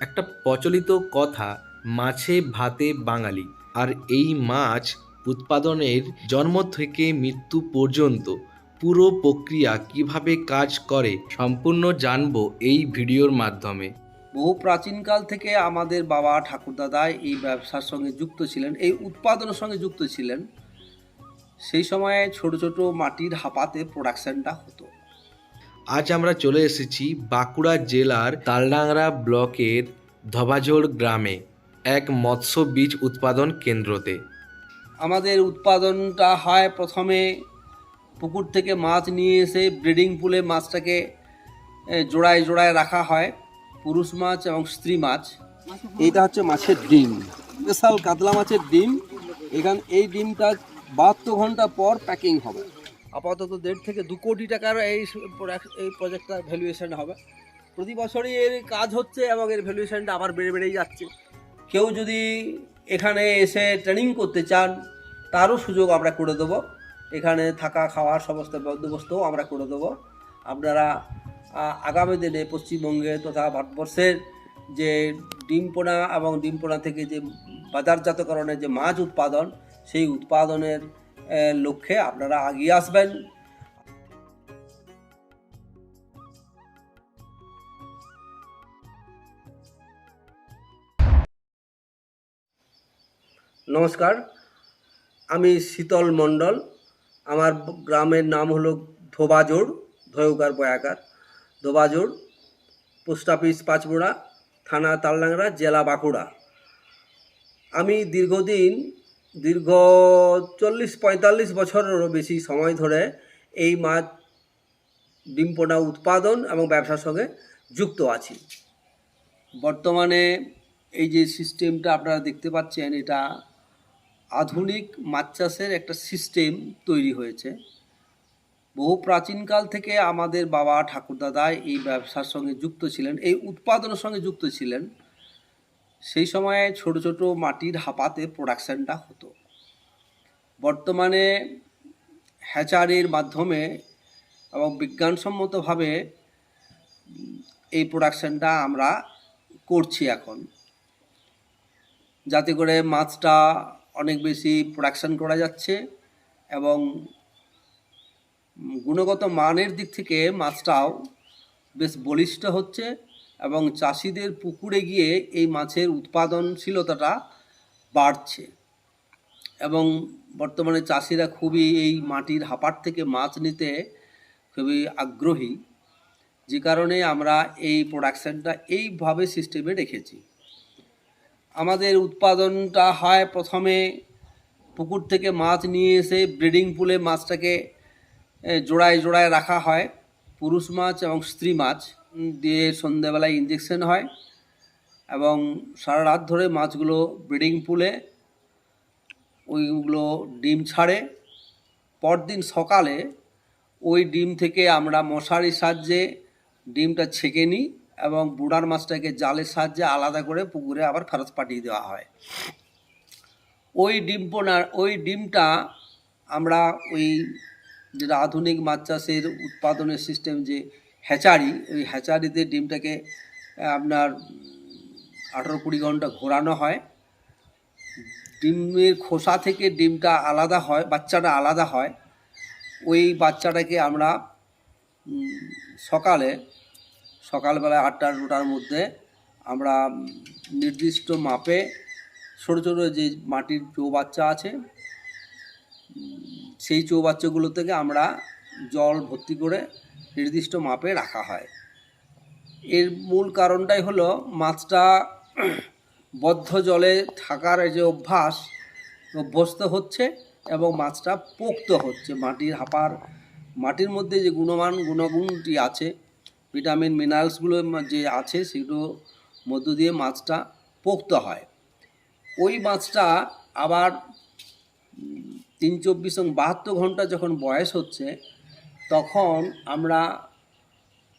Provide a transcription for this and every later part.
একটা প্রচলিত কথা, মাছে ভাতে বাঙালি। আর এই মাছ উৎপাদনের জন্ম থেকে মৃত্যু পর্যন্ত পুরো প্রক্রিয়া কীভাবে কাজ করে সম্পূর্ণ জানব এই ভিডিওর মাধ্যমে। বহু প্রাচীনকাল থেকে আমাদের বাবা ঠাকুরদাদা এই ব্যবসার সঙ্গে যুক্ত ছিলেন, এই উৎপাদনের সঙ্গে যুক্ত ছিলেন। সেই সময়ে ছোট ছোট মাটির হাপাতে প্রোডাকশনটা হতো। আজ আমরা চলে এসেছি বাঁকুড়া জেলার তালডাংরা ব্লকের ধবাঝোড় গ্রামে এক মৎস্য বীজ উৎপাদন কেন্দ্রতে। আমাদের উৎপাদনটা হয় প্রথমে পুকুর থেকে মাছ নিয়ে এসে ব্রিডিং পুলে মাছটাকে জোড়ায় জোড়ায় রাখা হয়। পুরুষ মাছ এবং স্ত্রী মাছ। এইটা হচ্ছে মাছের ডিম। স্পেশাল কাতলা মাছের ডিম। এখান এই ডিমটা বাহাত্তর ঘণ্টা পর প্যাকিং হবে। আপাতত দেড় থেকে দু কোটি টাকার এই এই প্রজেক্টটার ভ্যালুয়েশন হবে। প্রতি বছরই এর কাজ হচ্ছে এবং এর ভ্যালুয়েশনটা আবার বেড়ে বেড়েই যাচ্ছে। কেউ যদি এখানে এসে ট্রেনিং করতে চান, তারও সুযোগ আমরা করে দেবো। এখানে থাকা খাওয়ার সমস্ত বন্দোবস্তও আমরা করে দেবো। আপনারা আগামী দিনে পশ্চিমবঙ্গে তথা ভারতবর্ষের যে ডিম পোনা এবং ডিম পোনা থেকে যে বাজারজাতকরণের যে মাছ উৎপাদন, সেই উৎপাদনের লক্ষ্যে আপনারা আগিয়ে আসবেন। নমস্কার, আমি শীতল মণ্ডল। আমার গ্রামের নাম হলো ধোবাজোড় ধয়ুকার বয়াকার। ধোবাজোড়, পোস্ট অফিস পাঁচমোড়া, থানা তালডাংরা, জেলা বাঁকুড়া। আমি দীর্ঘদিন দীর্ঘ চল্লিশ, পঁয়তাল্লিশ বছরেরও বেশি সময় ধরে এই মাছ ডিম পোনা উৎপাদন এবং ব্যবসার সঙ্গে যুক্ত আছি। বর্তমানে এই যে সিস্টেমটা আপনারা দেখতে পাচ্ছেন, এটা আধুনিক মাছ চাষের একটা সিস্টেম তৈরি হয়েছে। বহু প্রাচীনকাল থেকে আমাদের বাবা ঠাকুরদাদা এই ব্যবসার সঙ্গে যুক্ত ছিলেন, এই উৎপাদনের সঙ্গে যুক্ত ছিলেন। সেই সময়ে ছোট ছোট মাটির হাপাতে প্রোডাকশানটা হতো। বর্তমানে হ্যাচারির মাধ্যমে এবং বিজ্ঞানসম্মতভাবে এই প্রোডাকশানটা আমরা করছি এখন। যাতে করে মাছটা অনেক বেশি প্রোডাকশন করা যাচ্ছে এবং গুণগত মানের দিক থেকে মাছটাও বেশ বলিষ্ঠ হচ্ছে। এবং চাষিদের পুকুরে গিয়ে এই মাছের উৎপাদনশীলতাটা বাড়ছে। এবং বর্তমানে চাষিরা খুবই এই মাটির হাপার থেকে মাছ নিতে খুবই আগ্রহী। যে কারণে আমরা এই প্রোডাকশানটা এইভাবে সিস্টেমে রেখেছি। আমাদের উৎপাদনটা হয় প্রথমে পুকুর থেকে মাছ নিয়ে এসে ব্রিডিং পুলে মাছটাকে জোড়ায় জোড়ায় রাখা হয়। পুরুষ মাছ এবং স্ত্রী মাছ। দিয়ে সন্ধেবেলায় ইঞ্জেকশন হয় এবং সারা রাত ধরে মাছগুলো ব্রিডিং পুলে ওইগুলো ডিম ছাড়ে। পরদিন সকালে ওই ডিম থেকে আমরা মশারির সাহায্যে ডিমটা ছেঁকে নিই এবং বুড়ার মাছটাকে জালের সাহায্যে আলাদা করে পুকুরে আবার ফেরত পাঠিয়ে দেওয়া হয়। ওই ডিম পোনার ওই ডিমটা আমরা ওই যেটা আধুনিক মাছ চাষের উৎপাদনের সিস্টেম যে হ্যাচারি ওই হ্যাচারিতে ডিমটাকে আপনার আঠেরো কুড়ি ঘণ্টা ঘোরানো হয়। ডিমের খোসা থেকে ডিমটা আলাদা হয়, বাচ্চাটা আলাদা হয়। ওই বাচ্চাটাকে আমরা সকালে, সকালবেলা আটটা নটার মধ্যে আমরা নির্দিষ্ট মাপে ছোটো ছোটো যে মাটির চৌবাচ্চা আছে সেই চৌবাচ্চাগুলো থেকে আমরা জল ভর্তি করে নির্দিষ্ট মাপে রাখা হয়। এর মূল কারণটাই হলো মাছটা বদ্ধ জলে থাকার যে অভ্যাস, অভ্যস্ত হচ্ছে এবং মাছটা পোক্ত হচ্ছে। মাটির হাপার, মাটির মধ্যে যে গুণমান, গুণগুণটি আছে, ভিটামিন, মিনারেলসগুলো যে আছে, সেগুলো মধ্য দিয়ে মাছটা পোক্ত হয়। ওই মাছটা আবার তিন চব্বিশ এবং বাহাত্তর ঘণ্টা যখন বয়স হচ্ছে তখন আমরা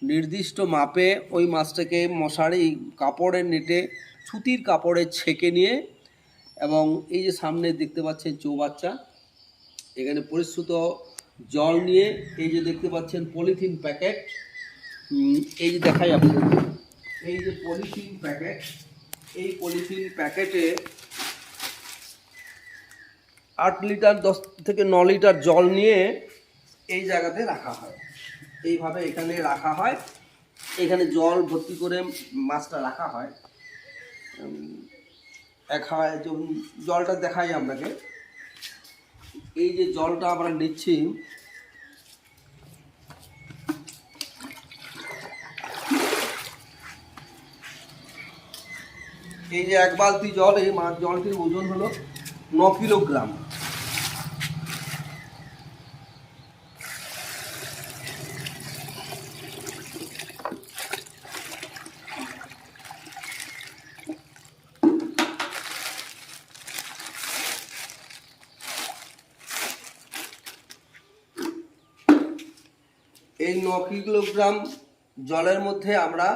নির্দিষ্ট মাপে ওই মাছটাকে মশারি কাপড়ের নেটে, সুতির কাপড়ে ছেঁকে নিয়ে এবং এই যে সামনে দেখতে পাচ্ছেন চৌবাচ্চা, এখানে পরিশ্রুত জল নিয়ে এই যে দেখতে পাচ্ছেন পলিথিন প্যাকেট এই যে দেখাই আপনাদের। এই যে পলিথিন প্যাকেট, এই পলিথিন প্যাকেটে আট লিটার, দশ থেকে ন লিটার জল নিয়ে এই জায়গাতে রাখা হয়। এইভাবে এখানে রাখা হয়। এখানে জল ভর্তি করে মাছটা রাখা হয়। হয় যেমন জলটা দেখাই আপনাকে। এই যে জলটা আমরা নিচ্ছি, এই যে এক বালতি জল, এই মাছ জলটির ওজন হলো ন কিলোগ্রাম এই ন কিলোগ্রাম জলের মধ্যে আমরা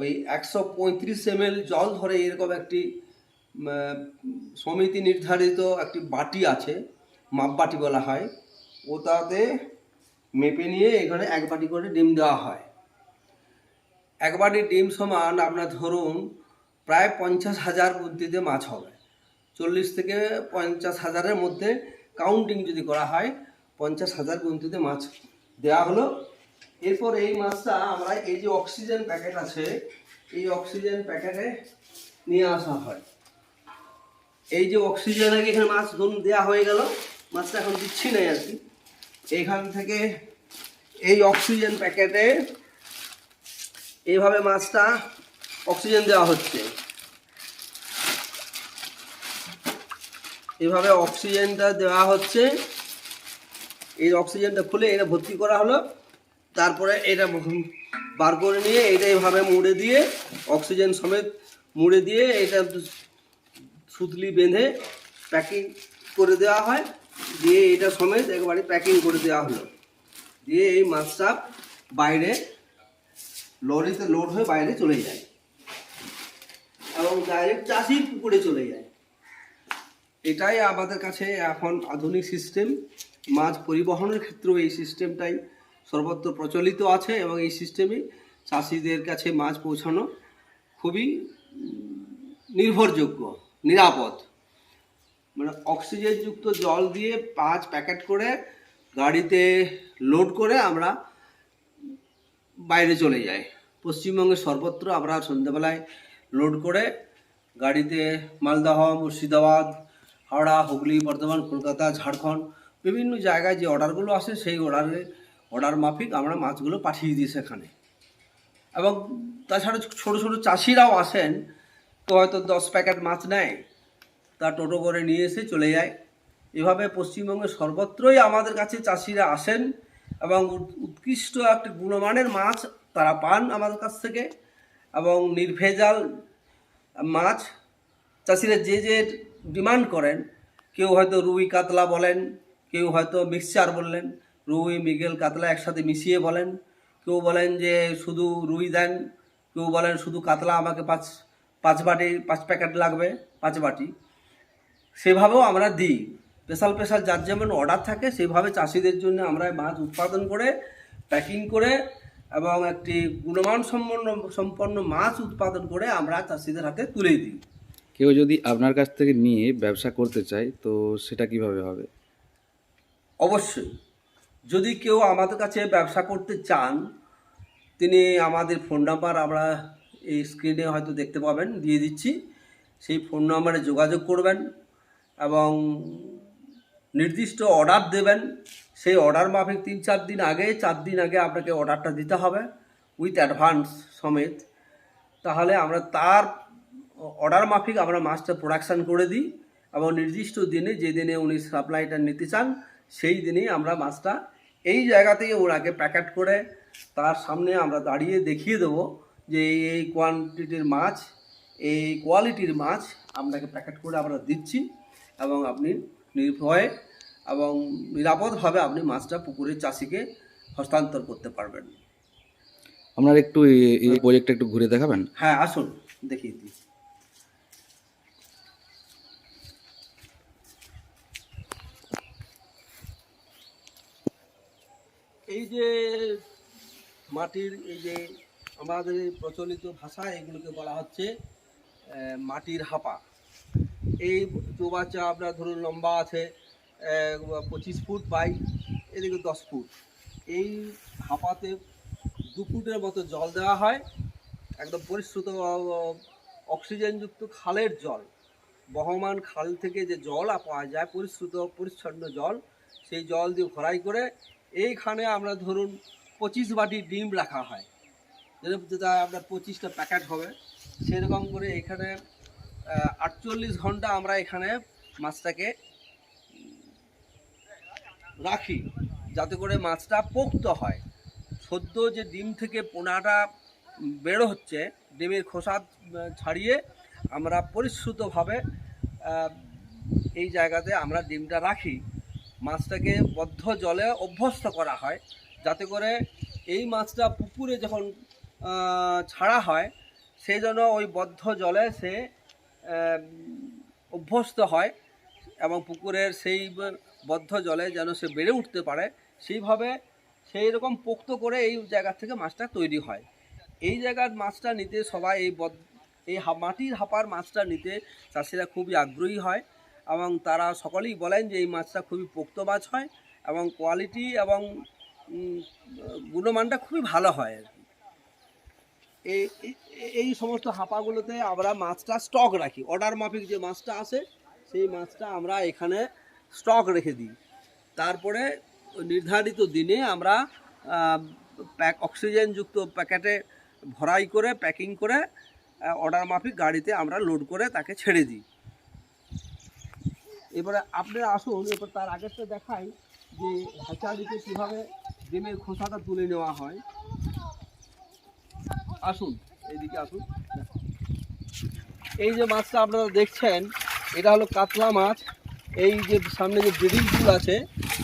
ওই একশো পঁয়ত্রিশ এম জল ধরে এরকম একটি সমিতি নির্ধারিত একটি বাটি আছে, মাপ বাটি বলা হয়। ওটাতে মেপে নিয়ে এখানে এক বাটি করে ডিম দেওয়া হয়। এক বাটি ডিম সমান আপনার ধরুন প্রায় পঞ্চাশ হাজার বুদ্ধিতে মাছ হবে। চল্লিশ থেকে পঞ্চাশ হাজারের মধ্যে কাউন্টিং যদি করা হয়, পঞ্চাশ হাজার গুনতিতে মাছ দেওয়া হলো। এরপর এই মাছটা আমরা এই যে অক্সিজেন প্যাকেট আছে, এই অক্সিজেন প্যাকেটে নিয়ে আসা হয়। এই যে অক্সিজেন আগে এখানে মাছ ধরুন দেওয়া হয়ে গেল, মাছটা এখন দিচ্ছি না আর কি। এইখান থেকে এই অক্সিজেন প্যাকেটে এইভাবে মাছটা অক্সিজেন দেওয়া হচ্ছে। এভাবে অক্সিজেনটা দেওয়া হচ্ছে। এই অক্সিজেনটা খুলে এটা ভর্তি করা হলো। তারপরে এটা বার করে নিয়ে এটা এইভাবে মুড়ে দিয়ে, অক্সিজেন সমেত মুড়ে দিয়ে এটা সুতলি বেঁধে প্যাকিং করে দেওয়া হয়। দিয়ে এটা সমেত একবারে প্যাকিং করে দেওয়া হলো। দিয়ে এই মাছটা বাইরে, লরিতে লোড হয়ে বাইরে চলে যায়। এবং ডাইরেক্ট চাষির পুকুরে চলে যায়। এটাই আমাদের কাছে এখন আধুনিক সিস্টেম মাছ পরিবহনের ক্ষেত্রেও এই সিস্টেমটাই সর্বত্র প্রচলিত আছে এবং এই সিস্টেমে চাষিদের কাছে মাছ পৌঁছানো খুবই নির্ভরযোগ্য, নিরাপদ। মানে অক্সিজেনযুক্ত জল দিয়ে পাঁচ প্যাকেট করে গাড়িতে লোড করে আমরা বাইরে চলে যাই। পশ্চিমবঙ্গে সর্বত্র আমরা সন্ধ্যাবেলায় লোড করে গাড়িতে মালদহ, মুর্শিদাবাদ, হাওড়া, হুগলি, বর্ধমান, কলকাতা, ঝাড়খণ্ড বিভিন্ন জায়গায় যে অর্ডারগুলো আসে সেই অর্ডারে অর্ডার মাফিক আমরা মাছগুলো পাঠিয়ে দিই সেখানে। এবং তাছাড়া ছোটো ছোটো চাষিরাও আসেন, তো হয়তো দশ প্যাকেট মাছ নেয়, তা টোটো করে নিয়ে এসে চলে যায়। এভাবে পশ্চিমবঙ্গের সর্বত্রই আমাদের কাছে চাষিরা আসেন এবং উৎকৃষ্ট একটি গুণমানের মাছ তারা পান আমাদের কাছ থেকে। এবং নির্ভেজাল মাছ চাষিরা যে যে ডিমান্ড করেন, কেউ হয়তো রুই কাতলা বলেন, কেউ হয়তো মিক্সচার বললেন রুই মৃগেল কাতলা একসাথে মিশিয়ে বলেন। কেউ বলেন যে শুধু রুই দেন কেউ বলেন শুধু কাতলা আমাকে পাঁচ পাঁচ বাটি পাঁচ প্যাকেট লাগবে পাঁচ বাটি। সেভাবেও আমরা দিই। স্পেশাল স্পেশাল যার যেমন অর্ডার থাকে সেভাবে চাষিদের জন্য আমরা মাছ উৎপাদন করে প্যাকিং করে এবং একটি গুণমান সম্পন্ন সম্পন্ন মাছ উৎপাদন করে আমরা চাষিদের হাতে তুলে দিই। কেউ যদি আপনার কাছ থেকে নিয়ে ব্যবসা করতে চায় তো সেটা কীভাবে হবে? অবশ্যই। যদি কেউ আমাদের কাছে ব্যবসা করতে চান, তিনি আমাদের ফোন নাম্বার আমরা এই স্ক্রিনে হয়তো দেখতে পাবেন, দিয়ে দিচ্ছি। সেই ফোন নাম্বারে যোগাযোগ করবেন এবং নির্দিষ্ট অর্ডার দেবেন। সেই অর্ডার মাফিক তিন চার দিন আগে, চার দিন আগে আপনাকে অর্ডারটা দিতে হবে উইথ অ্যাডভান্স সমেত। তাহলে আমরা তার অর্ডার মাফিক আমরা মাছটা প্রোডাকশান করে দিই এবং নির্দিষ্ট দিনে যে দিনে উনি সাপ্লাইটা নিতে চান, সেই দিনেই আমরা মাছটা এই জায়গা জায়গাতেই ওনাকে প্যাকেট করে তার সামনে আমরা দাঁড়িয়ে দেখিয়ে দেবো যে এই কোয়ান্টিটির মাছ এই কোয়ালিটির মাছ আপনাকে প্যাকেট করে আমরা দিচ্ছি এবং আপনি নির্ভয়ে এবং নিরাপদভাবে আপনি মাছটা পুকুরের চাষিকে হস্তান্তর করতে পারবেন। আপনার একটু এই- এই প্রজেক্টটা একটু ঘুরে দেখাবেন? হ্যাঁ আসুন দেখিয়ে দিই। এই যে মাটির এই যে আমাদের প্রচলিত ভাষা, এগুলোকে বলা হচ্ছে মাটির হাপা। এই চৌবাচ্চা আপনার ধরুন লম্বা আছে পঁচিশ ফুট বাই এদিকে দশ ফুট। এই হাপাতে দু ফুটের মতো জল দেওয়া হয়, একদম পরিশ্রুত অক্সিজেনযুক্ত খালের জল। বহমান খাল থেকে যে জল পাওয়া যায়, পরিশ্রুত, পরিচ্ছন্ন জল, সেই জল দিয়ে ভরাই করে এইখানে আমরা ধরুন পঁচিশ বাটি ডিম রাখা হয়। যেটা আপনার পঁচিশটা প্যাকেট হবে, সেরকম করে এখানে আটচল্লিশ ঘণ্টা আমরা এখানে মাছটাকে রাখি, যাতে করে মাছটা পোক্ত হয়। সদ্য যে ডিম থেকে পোনাটা বেরো হচ্ছে, ডিমের খোসা ছাড়িয়ে আমরা পরিশ্রুতভাবে এই জায়গাতে আমরা ডিমটা রাখি। মাছটাকে বদ্ধ জলে অভ্যস্ত করা হয়। যাতে করে এই মাছটা পুকুরে যখন ছাড়া হয় সেই জন্য ওই বদ্ধ জলে সে অভ্যস্ত হয় এবং পুকুরের সেই বদ্ধ জলে যেন সে বেড়ে উঠতে পারে, সেইভাবে সেই রকম পোক্ত করে এই জায়গা থেকে মাছটা তৈরি হয়। এই জায়গার মাছটা নিতে সবাই এই বদ- এই মাটির হাপার মাছটা নিতে চাষিরা খুবই আগ্রহী হয়। এবং তারা সকলেই বলেন যে এই মাছটা খুবই পোক্ত মাছ হয় এবং কোয়ালিটি এবং গুণমানটা খুবই ভালো হয় আর কি। এই এই- সমস্ত হাঁপাগুলোতে আমরা মাছটা স্টক রাখি। অর্ডার মাফিক যে মাছটা আসে, সেই মাছটা আমরা এখানে স্টক রেখে দিই। তারপরে নির্ধারিত দিনে আমরা প্যাক অক্সিজেনযুক্ত প্যাকেটে ভরাই করে প্যাকিং করে অর্ডার মাফিক গাড়িতে আমরা লোড করে তাকে ছেড়ে দিই। এবারে আপনারা আসুন, এবার তার আগেরটা দেখাই যে হ্যাচারিতে কীভাবে ডিমের খোসাটা তুলে নেওয়া হয়। আসুন, এইদিকে আসুন। এই যে মাছটা আপনারা দেখছেন, এটা হলো কাতলা মাছ। এই যে সামনে যে ব্রিডিং পুল আছে,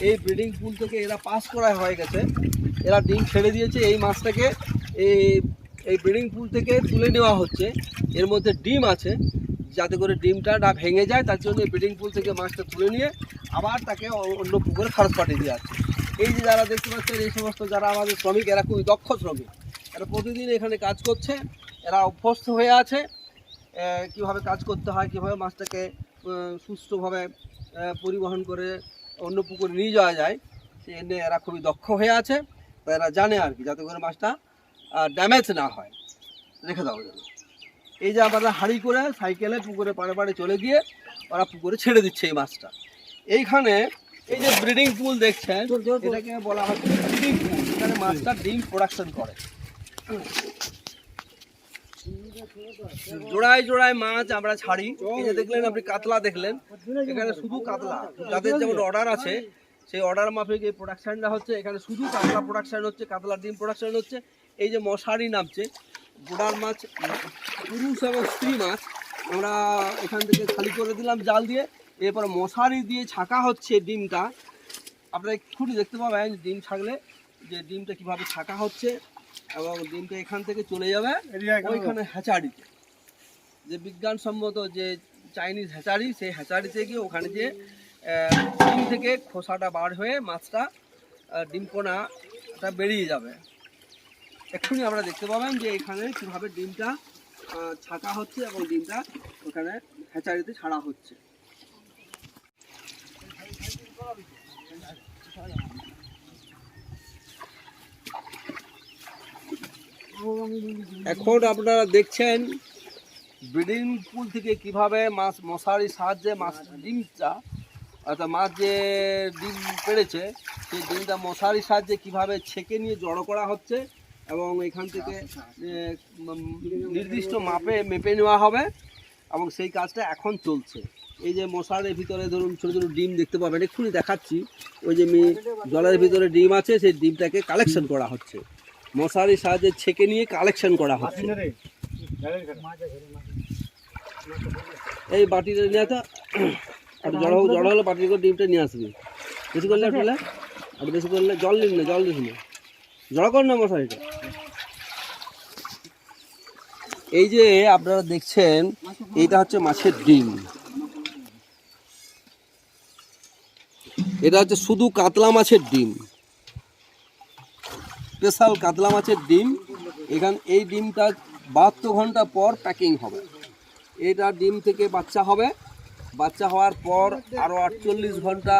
এই ব্রিডিং পুল থেকে এরা পাস করা হয়ে গেছে। এরা ডিম ছেড়ে দিয়েছে এই মাছটাকে। এই এই ব্রিডিং পুল থেকে তুলে নেওয়া হচ্ছে। এর মধ্যে ডিম আছে। যাতে করে ডিমটা না ভেঙে যায়, তার জন্য ব্রিডিং পুল থেকে মাছটা তুলে নিয়ে আবার তাকে অন্য পুকুরে খরচ পাঠিয়ে দিয়ে আছে এই যে যারা দেখতে পাচ্ছেন, এই সমস্ত যারা আমাদের শ্রমিক, এরা খুবই দক্ষ শ্রমিক। এরা প্রতিদিন এখানে কাজ করছে, এরা অভ্যস্ত হয়ে আছে। কীভাবে কাজ করতে হয়, কীভাবে মাছটাকে সুস্থভাবে পরিবহন করে অন্য পুকুরে নিয়ে যাওয়া যায়, সে নিয়ে এরা খুবই দক্ষ হয়ে আছে। এরা জানে আর কি, যাতে করে মাছটা ড্যামেজ না হয়। রেখে দেওয়া যেন। এই যে আমরা হাঁড়ি করে সাইকেলে পুকুরে পাড়ে পাড়ে চলে গিয়ে ওরা পুকুরে ছেড়ে দিচ্ছে এই মাছটা। এইখানে এই যে ব্রিডিং পুল দেখছেন এটাকে বলা হচ্ছে ব্রিডিং পুল এখানে মাছটা ডিম প্রোডাকশন করে। জোড়ায় জোড়ায় মাছ আমরা ছাড়ি। এই যে দেখলেন আপনি কাতলা দেখলেন। এখানে শুধু কাতলা। যাদের যেমন অর্ডার আছে সেই অর্ডার মাফিক এই প্রোডাকশনটা হচ্ছে এখানে শুধু কাতলা প্রোডাকশন হচ্ছে কাতলা ডিম প্রোডাকশন হচ্ছে। এই যে মশারি নামছে গোড়ার মাছ পুরুষ এবং স্ত্রী মাছ আমরা এখান থেকে খালি করে দিলাম জাল দিয়ে। এরপর মশারি দিয়ে ছাকা হচ্ছে ডিমটা। আপনারা এক্ষুনি দেখতে পাবেন ডিম ছাগলে যে ডিমটা কীভাবে ছাকা হচ্ছে এবং ডিমটা এখান থেকে চলে যাবে ওইখানে হ্যাচারিতে। যে বিজ্ঞানসম্মত যে চাইনিজ হ্যাচারি সেই হ্যাচারিতে গিয়ে ওখানে যে ডিম থেকে খোসাটা বার হয়ে মাছটা ডিম পোনাটা বেরিয়ে যাবে। এক্ষুনি আমরা দেখতে পাবেন যে এখানে কীভাবে ডিমটা ছাকা হচ্ছে এবং ডিমটা ওখানে হ্যাচারিতে ছাড়া হচ্ছে। এখন আপনারা দেখছেন ব্রিডিং পুল থেকে কীভাবে মাছ মশারির সাহায্যে মাছ ডিমটা, অর্থাৎ মাছ যে ডিম পেড়েছে, সেই ডিমটা মশারির সাহায্যে কীভাবে ছেঁকে নিয়ে জড়ো করা হচ্ছে এবং এখান থেকে নির্দিষ্ট মাপে মেপে নেওয়া হবে এবং সেই কাজটা এখন চলছে। এই যে মশারের ভিতরে ধরুন ছোটো ছোটো ডিম দেখতে পাবেন, এক্ষুনি দেখাচ্ছি। ওই যে জলের ভিতরে ডিম আছে, সেই ডিমটাকে কালেকশন করা হচ্ছে। মশারির সাহায্যে ছেঁকে নিয়ে কালেকশন করা হচ্ছে। এই বাটিটা নিয়ে আসা আর জড়ো জড়ো হলে বাটির করে ডিমটা নিয়ে আসবি। বেশি করলে। আর বেশি করলে জল নিন না, জল দিস না। এই যে আপনারা দেখছেন এটা হচ্ছে মাছের ডিম। এটা হচ্ছে শুধু কাতলা মাছের ডিম। স্পেশাল কাতলা মাছের ডিম। এখান, এই ডিমটা বাহাত্তর ঘণ্টা পর প্যাকিং হবে। এটা ডিম থেকে বাচ্চা হবে। বাচ্চা হওয়ার পর আরও আটচল্লিশ ঘণ্টা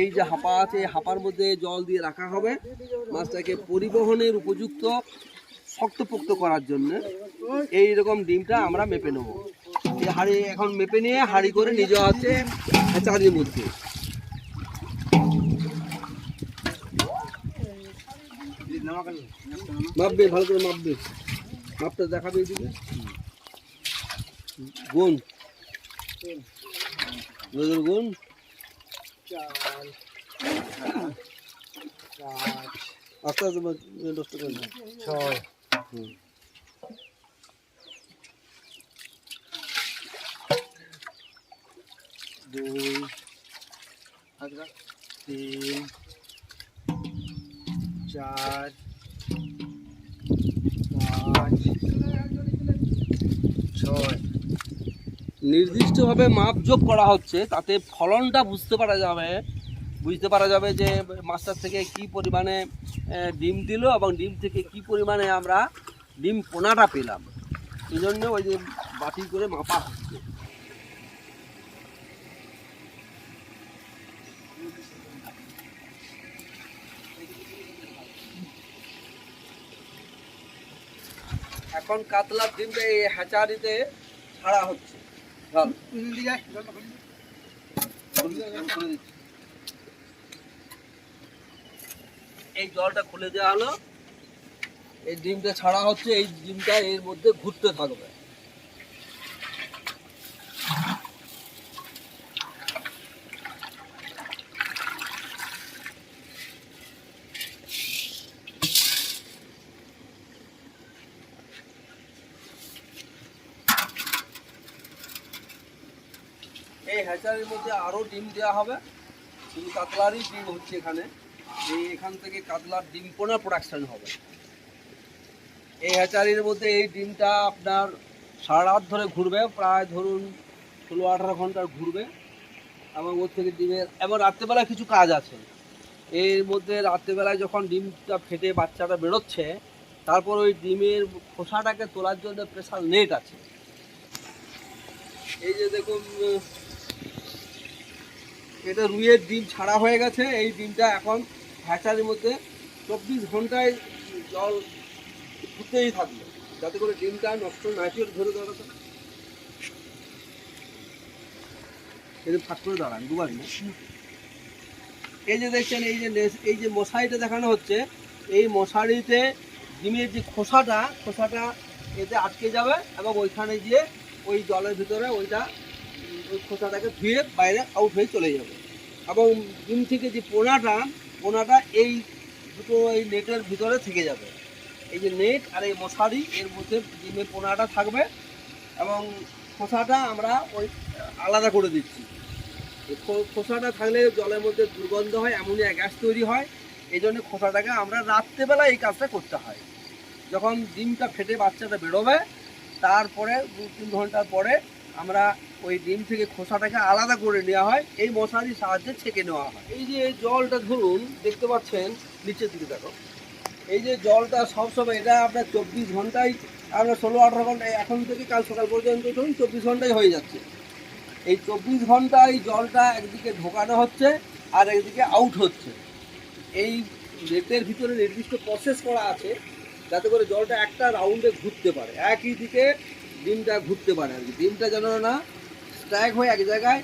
এই যে হাঁপা আছে হাপার মধ্যে জল দিয়ে রাখা হবে। মাছটাকে পরিবহনের উপযুক্ত শক্তপোক্ত করার জন্য এই রকম ডিমটা আমরা মেপে নেব। এই হাড়ি এখন মেপে নিয়ে হাড়ি করে নিয়ে যাওয়া হচ্ছে মধ্যে। মাপবে, ভালো করে মাপবে। মাপটা দেখাবে এদিকে। গুণ। নজর গুণ আস্তে আস্তে বা- নষ্ট করে না ছয় হুম। দুই তিন চার পাঁচ ছয় নির্দিষ্টভাবে মাপ যোগ করা হচ্ছে, তাতে ফলনটা বুঝতে পারা যাবে। বুঝতে পারা যাবে যে মাছটার থেকে কি পরিমাণে ডিম দিল এবং ডিম থেকে কি পরিমাণে আমরা ডিম পোনাটা পেলাম। এই জন্য ওই যে বাটি করে মাপা হচ্ছে। এখন কাতলার ডিমটা এই হ্যাচারিতে ছাড়া হচ্ছে। এই জলটা খুলে দেওয়া হলো। এই ডিমটা ছাড়া হচ্ছে, এই ডিমটা এর মধ্যে ঘুরতে থাকবে এই হ্যাচারির মধ্যে আরও ডিম দেওয়া হবে। শুধু কাতলারই ডিম হচ্ছে এখানে। এই এখান থেকে কাতলার ডিম পোনা প্রোডাকশন হবে। এই হ্যাচারির মধ্যে এই ডিমটা আপনার সারা রাত ধরে ঘুরবে, প্রায় ধরুন ষোলো আঠারো ঘণ্টার ঘুরবে। এবং ওর থেকে ডিমের এবং রাত্রেবেলা কিছু কাজ আছে। এর মধ্যে রাত্রেবেলায় যখন ডিমটা ফেটে বাচ্চাটা বেরোচ্ছে, তারপর ওই ডিমের খোসাটাকে তোলার জন্য স্পেশাল নেট আছে। এই যে দেখুন এটা রুইয়ের ডিম ছাড়া হয়ে গেছে। এই ডিমটা এখন হ্যাচারির মধ্যে চব্বিশ ঘন্টায় জল ফুটেই থাকবে। যাতে করে ডিমটা নষ্ট না ধরে এই যে ফাঁক করে দাঁড়ান দুবার এই যে দেখছেন, এই যে এই যে মশারিটা দেখানো হচ্ছে, এই মশারিতে ডিমের যে খোসাটা খোসাটা এতে আটকে যাবে এবং ওইখানে গিয়ে ওই জলের ভিতরে ওইটা খোসাটাকে ধুয়ে বাইরে আউট হয়ে চলে যাবে। এবং ডিম থেকে যে পোনাটা পোনাটা এই দুটো এই নেটের ভিতরে থেকে যাবে। এই যে নেট আর এই মশারি, এর মধ্যে ডিমের পোনাটা থাকবে এবং খোসাটা আমরা ওই আলাদা করে দিচ্ছি। খোসাটা থাকলে জলের মধ্যে দুর্গন্ধ হয়, অ্যামোনিয়া গ্যাস তৈরি হয়। এই জন্য খোসাটাকে আমরা রাত্রেবেলা এই কাজটা করতে হয়। যখন ডিমটা ফেটে বাচ্চাটা বেরোবে, তারপরে দু তিন ঘণ্টা পরে আমরা ওই ডিম থেকে খোসাটাকে আলাদা করে নেওয়া হয়, এই মশারির সাহায্যে ছেঁকে নেওয়া হয়। এই যে জলটা ধরুন, দেখতে পাচ্ছেন, নিচের দিকে দেখো। এই যে জলটা সবসময়, এটা আপনার চব্বিশ ঘন্টায় আমরা ষোলো আঠারো ঘন্টায় এখন থেকে কাল সকাল পর্যন্ত ধরুন, চব্বিশ ঘন্টায় হয়ে যাচ্ছে। এই চব্বিশ ঘন্টায় জলটা একদিকে ঢোকানো হচ্ছে আর একদিকে আউট হচ্ছে। এই নেটের ভিতরে নির্দিষ্ট প্রসেস করা আছে যাতে করে জলটা একটা রাউন্ডে ঘুরতে পারে। একই দিকে ডিমটা ঘুরতে পারে আর কি। ডিমটা যেন না স্ট্রাইক হয়ে এক জায়গায়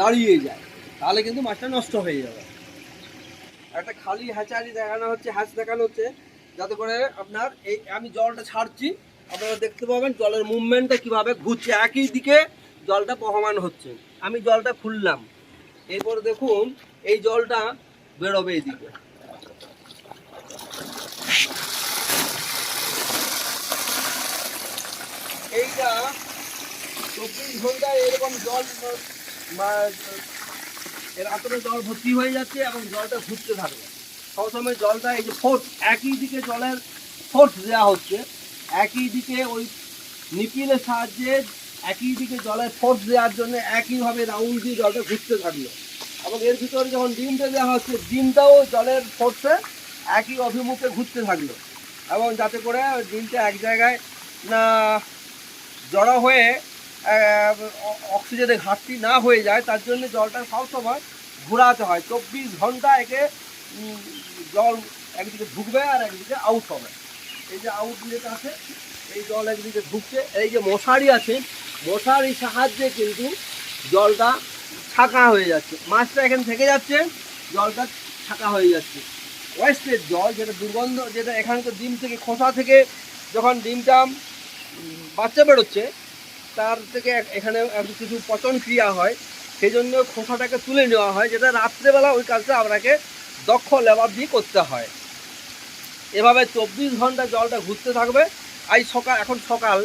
দাঁড়িয়ে যায়, তাহলে কিন্তু মাছটা নষ্ট হয়ে যাবে। একটা খালি হ্যাচারি দেখানো হচ্ছে, হ্যাচ দেখানো হচ্ছে, যাতে করে আপনার এই আমি জলটা ছাড়ছি, আপনারা দেখতে পাবেন জলের মুভমেন্টটা কীভাবে ঘুরছে। একই দিকে জলটা বহমান হচ্ছে। আমি জলটা খুললাম। এরপর দেখুন, এই জলটা বেরোবে এইদিকে এইটা চব্বিশ ঘন্টায় এরকম জল এর আতরে জল ভর্তি হয়ে যাচ্ছে এবং জলটা ঘুরতে থাকবে সবসময় জলটা এই যে ফোর্স, একই দিকে জলের ফোর্স দেওয়া হচ্ছে, একই দিকে ওই নিপিলের সাহায্যে একই দিকে জলের ফোর্স দেওয়ার জন্য একইভাবে রাউন্ড দিয়ে জলটা ঘুরতে থাকল। এবং এর ভিতরে যখন ডিমটা দেওয়া হচ্ছে, ডিমটাও জলের ফোর্সে একই অভিমুখে ঘুরতে থাকল। এবং যাতে করে ডিমটা এক জায়গায় না জড়ো হয়ে অক্সিজেনের ঘাটতি না হয়ে যায়, তার জন্য জলটা সবসময় ঘোরাতে হয়। চব্বিশ ঘণ্টা একে জল একদিকে ঢুকবে আর একদিকে আউট হবে। এই যে আউটলেট আছে এই জল একদিকে ঢুকছে, এই যে মশারি আছে, মশারির সাহায্যে কিন্তু জলটা ছাকা হয়ে যাচ্ছে। মাছটা এখানে থেকে যাচ্ছে, জলটা ছাকা হয়ে যাচ্ছে। ওয়েস্টের জল, যেটা দুর্গন্ধ, যেটা এখানকার ডিম থেকে, খোসা থেকে যখন ডিমটা বাচ্চা বেরোচ্ছে, তার থেকে এখানে কিছু পচন ক্রিয়া হয় সেই জন্য খোসাটাকে তুলে নেওয়া হয়, যেটা রাত্রেবেলা ওই কাজটা আপনাকে দক্ষ লেবার দিয়ে করতে হয়। এভাবে চব্বিশ ঘণ্টা জলটা ঘুরতে থাকবে। আজ সকাল, এখন সকাল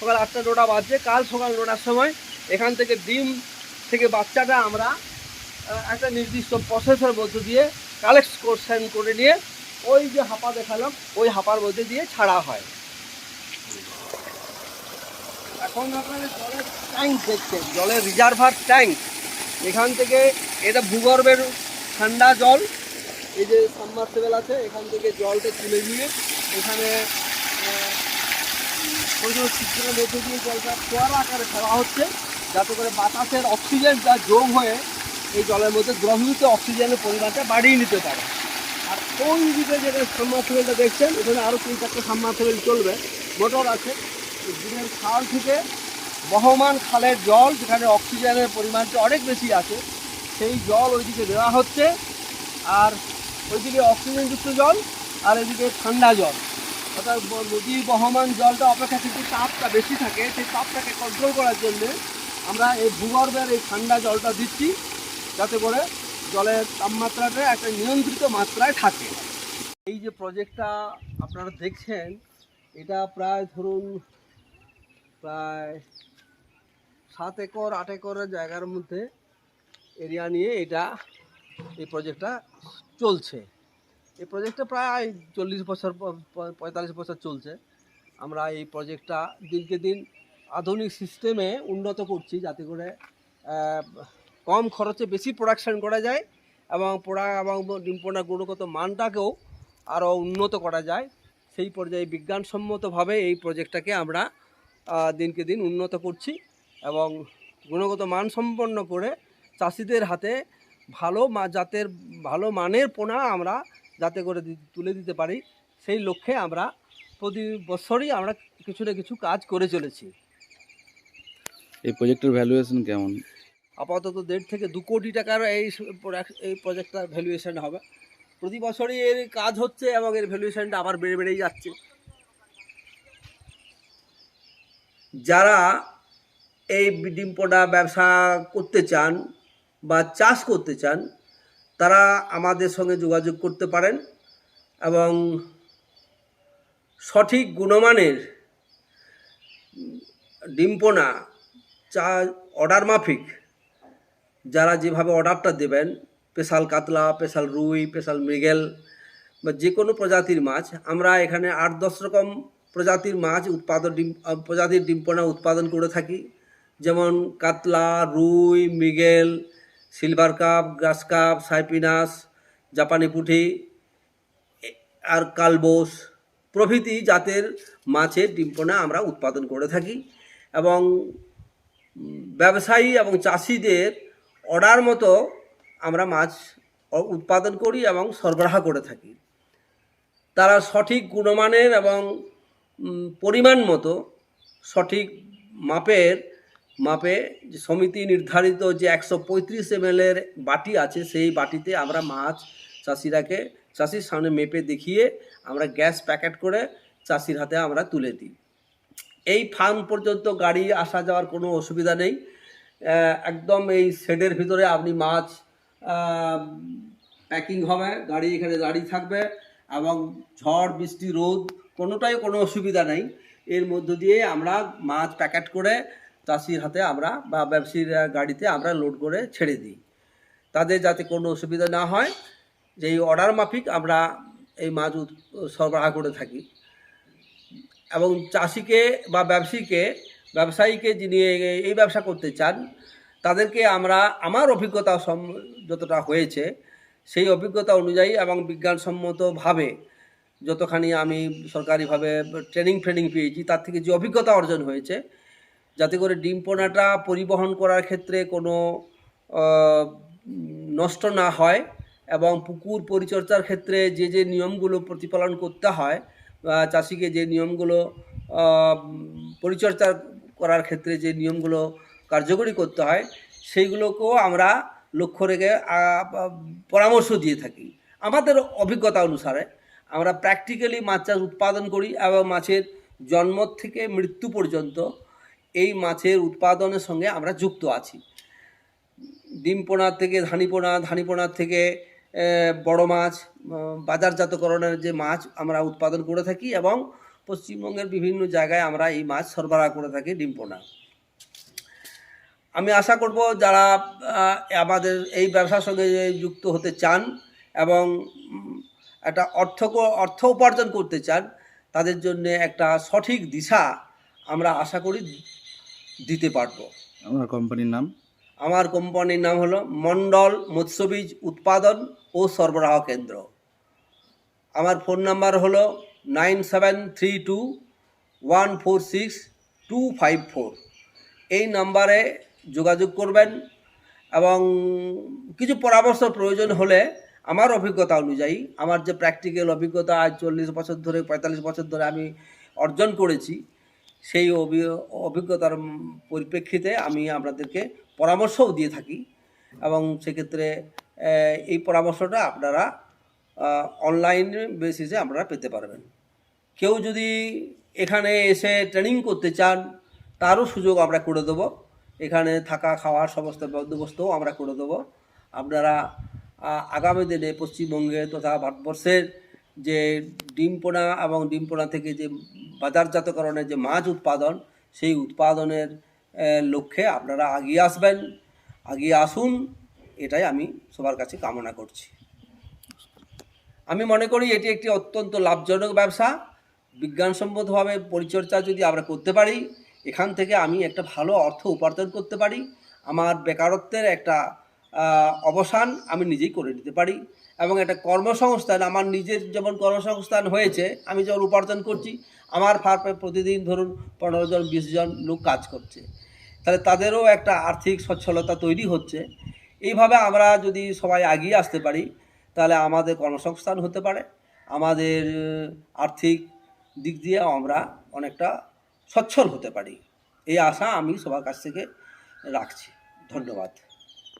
সকাল আটটা, নটা বাজছে। কাল সকাল নটার সময় এখান থেকে ডিম থেকে বাচ্চাটা আমরা একটা নির্দিষ্ট প্রসেসের মধ্যে দিয়ে কালেকশন করে নিয়ে ওই যে হাপা দেখালাম, ওই হাপার মধ্যে দিয়ে ছাড়া হয়। এখন আপনারা জলের ট্যাঙ্ক দেখছেন, জলের রিজার্ভার ট্যাঙ্ক এখান থেকে এটা ভূগর্ভের ঠান্ডা জল, এই যে সাবমার্সেবেল আছে, এখান থেকে জলটা তুলে নিয়ে এখানে যে ছিদ্রের মধ্যে দিয়ে জলটা ফোয়ারা আকারে ফেলা হচ্ছে, যাতে করে বাতাসের অক্সিজেন যা যোগ হয়ে এই জলের মধ্যে দ্রবীভূত অক্সিজেনের পরিমাণটা বাড়িয়ে নিতে পারে। আর কোন দিকে যেটা সাবমার্সেবেলটা দেখছেন, এখানে আরও তিন চারটে সাবমার্সেবেল চলবে মোটর আছে। দিনের খাল থেকে বহমান খালের জল, যেখানে অক্সিজেনের পরিমাণটা অনেক বেশি আছে, সেই জল ওইদিকে দেওয়া হচ্ছে। আর ওইদিকে অক্সিজেনযুক্ত জল, আর এদিকে ঠান্ডা জল। অর্থাৎ নদীর বহমান জলটা অপেক্ষা অপেক্ষাকৃত তাপটা বেশি থাকে, সেই তাপটাকে কন্ট্রোল করার জন্য আমরা এই ভূগর্ভের এই ঠান্ডা জলটা দিচ্ছি, যাতে করে জলের তাপমাত্রাটা একটা নিয়ন্ত্রিত মাত্রায় থাকে। এই যে প্রজেক্টটা আপনারা দেখছেন, এটা প্রায় ধরুন প্রায় সাত একর, আট একরের জায়গার মধ্যে এরিয়া নিয়ে এটা, এই প্রজেক্টটা চলছে। এই প্রজেক্টটা প্রায় চল্লিশ বছর, পঁয়তাল্লিশ বছর চলছে। আমরা এই প্রজেক্টটা দিনকে দিন আধুনিক সিস্টেমে উন্নত করছি যাতে করে কম খরচে বেশি প্রোডাকশন করা যায় এবং পোড়া এবং ডিম্পোনা গুণগত মানটাকেও আরও উন্নত করা যায়। সেই পর্যায়ে বিজ্ঞানসম্মতভাবে এই প্রজেক্টটাকে আমরা দিনকে দিন উন্নত করছি এবং গুণগত মান সম্পন্ন করে চাষিদের হাতে ভালো মা জাতের ভালো মানের পোনা আমরা যাতে করে তুলে দিতে পারি সেই লক্ষ্যে আমরা প্রতি বছরই আমরা কিছু না কিছু কাজ করে চলেছি। এই প্রজেক্টের ভ্যালুয়েশন কেমন? আপাতত দেড় থেকে দু কোটি টাকার এই এই প্রজেক্টটার ভ্যালুয়েশন হবে। প্রতি বছরই এর কাজ হচ্ছে এবং এর ভ্যালুয়েশনটা আবার বেড়ে বেড়েই যাচ্ছে। যারা এই ডিম পোনা ব্যবসা করতে চান বা চাষ করতে চান, তারা আমাদের সঙ্গে যোগাযোগ করতে পারেন এবং সঠিক গুণমানের ডিম পোনা চা অর্ডার মাফিক যারা যেভাবে অর্ডারটা দেবেন, স্পেশাল কাতলা, স্পেশাল রুই, স্পেশাল মৃগেল বা যে কোনো প্রজাতির মাছ, আমরা এখানে আট দশ রকম প্রজাতির মাছ উৎপাদন ডিম প্রজাতির ডিম্পনা উৎপাদন করে থাকি। যেমন কাতলা, রুই, মৃগেল, silver carp, grass carp Cyprinus জাপানি পুঁটি আর কালবোস প্রভৃতি জাতের মাছের ডিম্পনা আমরা উৎপাদন করে থাকি এবং ব্যবসায়ী এবং চাষিদের অর্ডার মতো আমরা মাছ উৎপাদন করি এবং সরবরাহ করে থাকি। তারা সঠিক গুণমানের এবং পরিমাণ মতো সঠিক মাপের, মাপে সমিতি নির্ধারিত যে একশো পঁয়ত্রিশ এমএলের বাটি আছে, সেই বাটিতে আমরা মাছ চাষিরাকে, চাষির সামনে মেপে দেখিয়ে আমরা গ্যাস প্যাকেট করে চাষির হাতে আমরা তুলে দিই। এই ফার্ম পর্যন্ত গাড়ি আসা যাওয়ার কোনো অসুবিধা নেই। একদম এই শেডের ভিতরে আপনি মাছ প্যাকিং হবে, গাড়ি এখানে দাঁড়িয়ে থাকবে এবং ঝড়, বৃষ্টি, রোদ কোনোটাই কোনো অসুবিধা নেই। এর মধ্য দিয়ে আমরা মাছ প্যাকেট করে চাষির হাতে আমরা বা ব্যবসায়ীর গাড়িতে আমরা লোড করে ছেড়ে দিই। তাদের যাতে কোনো অসুবিধা না হয়, যে এই অর্ডার মাফিক আমরা এই মাছ সরবরাহ করে থাকি। এবং চাষিকে বা ব্যবসায়ীকে ব্যবসায়ীকে যিনি এই ব্যবসা করতে চান, তাদেরকে আমরা, আমার অভিজ্ঞতা যতটা হয়েছে, সেই অভিজ্ঞতা অনুযায়ী এবং বিজ্ঞানসম্মতভাবে যতখানি আমি সরকারিভাবে ট্রেনিং ফ্রেনিং পেয়েছি, তার থেকে যে অভিজ্ঞতা অর্জন হয়েছে, যাতে করে ডিম পোনাটা পরিবহন করার ক্ষেত্রে কোনো নষ্ট না হয় এবং পুকুর পরিচর্যার ক্ষেত্রে যে যে নিয়মগুলো প্রতিপালন করতে হয় চাষিকে যে নিয়মগুলো পরিচর্যা করার ক্ষেত্রে যে নিয়মগুলো কার্যকরী করতে হয়, সেইগুলোকেও আমরা লক্ষ্য রেখে পরামর্শ দিয়ে থাকি। আমাদের অভিজ্ঞতা অনুসারে আমরা প্র্যাকটিক্যালি মাছ চাষ উৎপাদন করি এবং মাছের জন্ম থেকে মৃত্যু পর্যন্ত এই মাছের উৎপাদনের সঙ্গে আমরা যুক্ত আছি। ডিম পোনা থেকে ধানি পোনা ধানি পোনার থেকে বড় মাছ বাজারজাতকরণের যে মাছ আমরা উৎপাদন করে থাকি এবং পশ্চিমবঙ্গের বিভিন্ন জায়গায় আমরা এই মাছ সরবরাহ করে থাকি ডিম পোনা আমি আশা করব যারা আমাদের এই ব্যবসার সঙ্গে যুক্ত হতে চান এবং একটা অর্থ অর্থ উপার্জন করতে চান তাদের জন্য একটা সঠিক দিশা আমরা আশা করি দিতে পারব। আমার কোম্পানির নাম? আমার কোম্পানির নাম হলো মন্ডল মৎস্যবীজ উৎপাদন ও সরবরাহ কেন্দ্র। আমার ফোন নাম্বার হলো nine seven three two one four six two five four. এই নাম্বারে যোগাযোগ করবেন এবং কিছু পরামর্শ প্রয়োজন হলে আমার অভিজ্ঞতা অনুযায়ী, আমার যে প্র্যাকটিক্যাল অভিজ্ঞতা আজ চল্লিশ বছর ধরে, পঁয়তাল্লিশ বছর ধরে আমি অর্জন করেছি, সেই অভি- অভিজ্ঞতার পরিপ্রেক্ষিতে আমি আপনাদেরকে পরামর্শও দিয়ে থাকি এবং সেক্ষেত্রে এই পরামর্শটা আপনারা অনলাইন বেসিসে আপনারা পেতে পারবেন। কেউ যদি এখানে এসে ট্রেনিং করতে চান, তারও সুযোগ আমরা করে দেবো। এখানে থাকা, খাওয়ার সমস্ত বন্দোবস্তও আমরা করে দেবো। আপনারা আগামী দিনে পশ্চিমবঙ্গে তথা ভারতবর্ষের যে ডিম পোনা এবং ডিম পোনা থেকে যে বাজারজাতকরণের যে মাছ উৎপাদন, সেই উৎপাদনের লক্ষ্যে আপনারা এগিয়ে আসবেন। এগিয়ে আসুন, এটাই আমি সবার কাছে কামনা করছি। আমি মনে করি এটি একটি অত্যন্ত লাভজনক ব্যবসা। বিজ্ঞানসম্মতভাবে পরিচর্যা যদি আমরা করতে পারি, এখান থেকে আমি একটা ভালো অর্থ উপার্জন করতে পারি। আমার বেকারত্বের একটা অবসান আমি নিজেই করে নিতে পারি। এবং একটা কর্মসংস্থান, আমার নিজের যেমন কর্মসংস্থান হয়েছে, আমি যখন উপার্জন করছি, আমার ফার্মে প্রতিদিন ধরুন পনেরো জন, বিশ জন লোক কাজ করছে। তাহলে তাদেরও একটা আর্থিক সচ্ছলতা তৈরি হচ্ছে। এইভাবে আমরা যদি সবাই এগিয়ে আসতে পারি, তাহলে আমাদের কর্মসংস্থান হতে পারে। আমাদের আর্থিক দিক দিয়ে আমরা অনেকটা সচ্ছল হতে পারি। এই আশা আমি সবার কাছ থেকে রাখছি। ধন্যবাদ।